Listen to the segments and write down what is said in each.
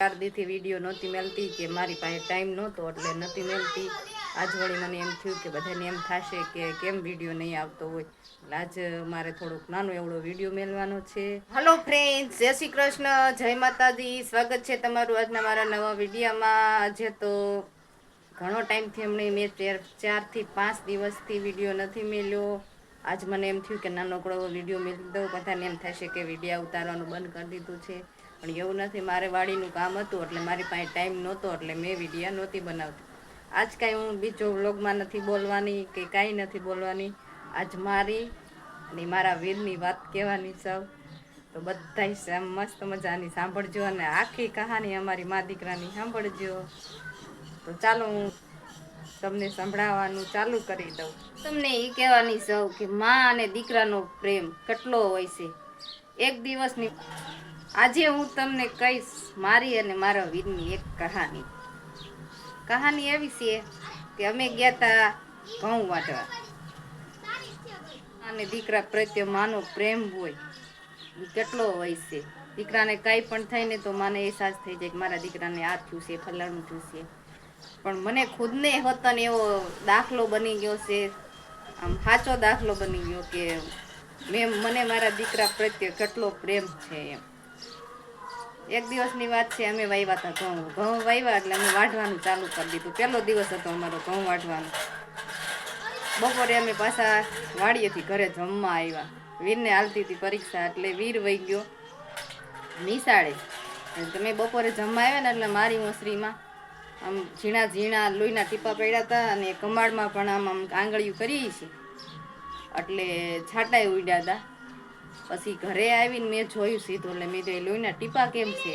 ચાર દીથી વીડિયો નહોતી મળતી કે મારી પાસે ટાઈમ નહોતો, એટલે નહોતી મળતી આજ વળી મને એમ થયું કે બધાને એમ થશે કે કેમ વીડિયો નહીં આવતો હોય. એટલે આજ મારે થોડોક નાનો એવડો વીડિયો મેળવાનો છે. હલો ફ્રેન્ડ્સ જય શ્રી કૃષ્ણ, જય માતાજી. સ્વાગત છે તમારું આજના મારા નવા વિડીયોમાં આજે તો ઘણો ટાઈમથી હમણાં મેં ચાર ચારથી પાંચ દિવસથી વીડિયો નથી મેલ્યો. આજ મને એમ થયું કે નાનકડો વીડિયો મેળવી દઉં. બધાને એમ થશે કે વીડિયો ઉતારવાનું બંધ કરી દીધું છે. પણ એવું નથી, મારે વાડીનું કામ હતું એટલે મારી પાસે ટાઈમ નહોતો એટલે મેં વિડીયા નહોતી બનાવતી. આજ કાંઈ હું બીજો વ્લોગમાં નથી બોલવાની કે કાંઈ નથી બોલવાની. આજ મારી અને મારા વીરની વાત કહેવાની સૌ. તો બધા મસ્ત મજાની સાંભળજો અને આખી કહાની અમારી મા દીકરાની સાંભળજો. તો ચાલો હું તમને સંભળાવવાનું ચાલુ કરી દઉં. તમને એ કહેવાની સૌ કે મા અને દીકરાનો પ્રેમ કેટલો હોય છે. એક દિવસની આજે હું તમને કહીશ, મારી અને મારા વીરની એક કહાની. કહાની એવી છે કે અમે ગયા હતા ઘઉં વાટવા. અને દીકરા પ્રત્યે માનો પ્રેમ હોય કેટલો હોય છે. દીકરાને કાંઈ પણ થાય ને તો મને અહેસાસ થઈ જાય કે મારા દીકરાને આ થયું છે, ફલાણું થયું છે. પણ મને ખુદને હોતન એવો દાખલો બની ગયો છે, આમ સાચો દાખલો બની ગયો કે મેં, મને મારા દીકરા પ્રત્યે કેટલો પ્રેમ છે એમ. એક દિવસની વાત છે, અમે વાવ્યા હતા ઘઉં. ઘઉં વાવ્યા એટલે અમે વાઢવાનું ચાલુ કરી દીધું. પહેલો દિવસ હતો અમારો ઘઉં વાઢવાનો. બપોરે અમે પાછા વાડીએથી ઘરે જમવા આવ્યા. વીરને હાલતી હતી પરીક્ષા એટલે વીર વહી ગયો નિશાળે. તમે બપોરે જમવા આવ્યા ને એટલે મારી મોસરીમાં આમ ઝીણા ઝીણા લોહીના ટીપા પડ્યા હતા અને કમાડમાં પણ આમ આમ આંગળીયું કરી છે. એટલે છાંટાઈ ઉડ્યા હતા પછી ઘરે આવીને મેં જોયું સીધું એટલે મેં કીધું, લોહીના ટીપા કેમ છે?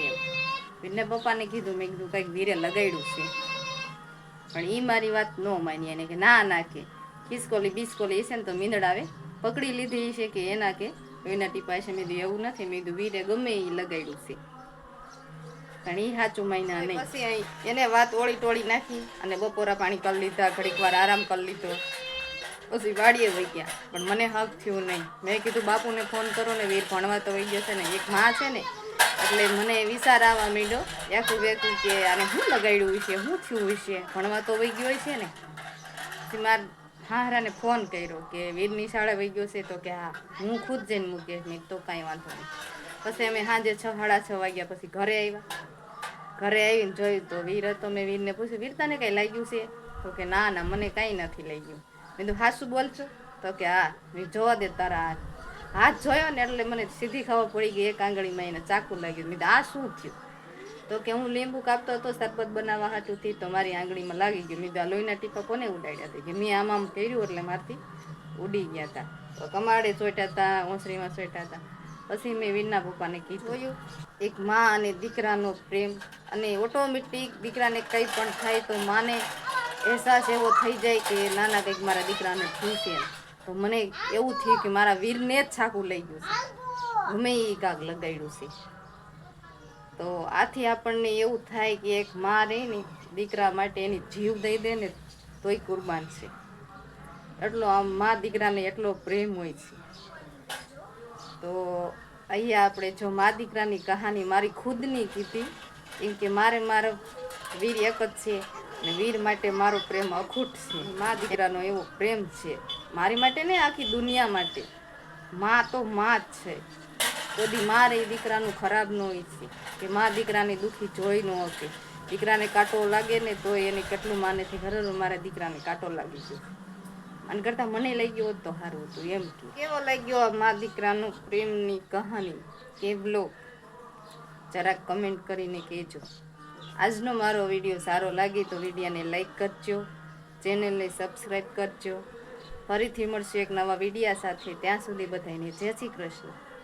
એમ પપ્પાને કીધું મેં કીધું કંઈક વીરે લગાડ્યું છે. પણ એ મારી વાત ન માની એને કે ના ના કે ખિસકોલી બિસ્કોલી છે ને તો મીંદડ આવે. પકડી લીધી છે કે એના કે લોહીના ટીપા છે મેં એવું નથી. મેં કીધું વીરે ગમે એ લગાડ્યું છે. એ સાચું મહિના નહીં. એને વાત ઓળી ટોળી નાખી અને બપોરા પાણી કરી લીધા ઘડીક વાર આરામ કરી લીધો. પછી વાડીએ વહી ગયા. પણ મને હક થયું નહીં. મેં કીધું, બાપુને ફોન કરો ને વીર ભણવા તો વહી જશે ને. એક માં છે ને, એટલે મને વિચાર આવવા માંડ્યો. યાકું વેકું કે આને શું લગાડ્યું હશે શું થયું હશે ભણવા તો વહી ગયો છે ને. પછી માર હારાને ફોન કર્યો કે વીરની શાળા વહી ગયો છે તો કે હા, હું ખુદ જઈને મૂકીશ. મેં તો કાંઈ વાંધો નહીં. પછી અમે સાંજે છ, સાડા છ વાગ્યા પછી ઘરે આવ્યા. ઘરે આવીને જોયું તો વીર હતો. મેં વીરને પૂછ્યું, વીર તને કંઈ લાગ્યું છે? તો કે, ના ના, મને કાંઈ નથી લાગ્યું. મેં કીધું, હાસું બોલશું તો કે, હા. મેં જોવા દે તારા હાથ. હાથ જોયો ને એટલે મને સીધી ખબર પડી ગઈ, એક આંગળીમાં એને ચાકુ લાગ્યું. મેં આ શું થયું? તો કે, હું લીંબુ કાપતો હતો શરબત બનાવવા હાટુથી તો મારી આંગળીમાં લાગી ગયું. મેં લોહીના ટીપા કોને ઉડાડ્યા હતા કે, મેં આમ આમ કર્યું એટલે મારથી ઉડી ગયા હતા તો કમાડે ચોટ્યા હતા ઓસરીમાં ચોટ્યા હતા પછી મેં વીરના પપ્પાને કીધું એક મા અને દીકરાનો પ્રેમ. અને ઓટોમેટિક દીકરાને કંઈ પણ થાય તો માને અહેસાસ એવો થઈ જાય કે નાના કંઈક મારા દીકરાને છે. તો મને એવું થયું કે મારા વીરને જ છાકું લઈ ગયું છે. ગમે એ કાગ લગાડ્યું છે. તો આથી આપણને એવું થાય કે એક મા રહે ને દીકરા માટે એની જીવ દઈ દે ને તોય કુરબાન છે. એટલો આમ મા દીકરાને એટલો પ્રેમ હોય છે. તો અહીંયા આપણે જો મા દીકરાની કહાની મારી ખુદની કીધી એમ કે મારે મારો વીર એક જ છે. ને વીર માટે મારો પ્રેમ અખૂટ છે. મા દીકરાનો એવો પ્રેમ છે. મારી માટે ને આખી દુનિયા માટે. મા તો મા જ છે. બધી મારે રહી દીકરાનું ખરાબ ન હોય છે કે મા દીકરાને દુઃખી જોઈ ન હતી દીકરાને કાંટો લાગે ને તો એને કેટલું માને છે ખરેખર મારા દીકરાને કાંટો લાગી ગયો. અને કરતા મને લઈ ગયો તો સારું હતું, એમ કે. કેવો લાગ્યો ગયો મા દીકરાનો પ્રેમની કહાની? કે બ્લોગ જરાક કમેન્ટ કરીને કહેજો. આજનો મારો વીડિયો સારો લાગે તો વિડીયોને લાઈક કરજો ચેનલને સબસ્ક્રાઈબ કરજો. ફરીથી મળશું એક નવા વિડીયા સાથે. ત્યાં સુધી બધાને જય શ્રી કૃષ્ણ.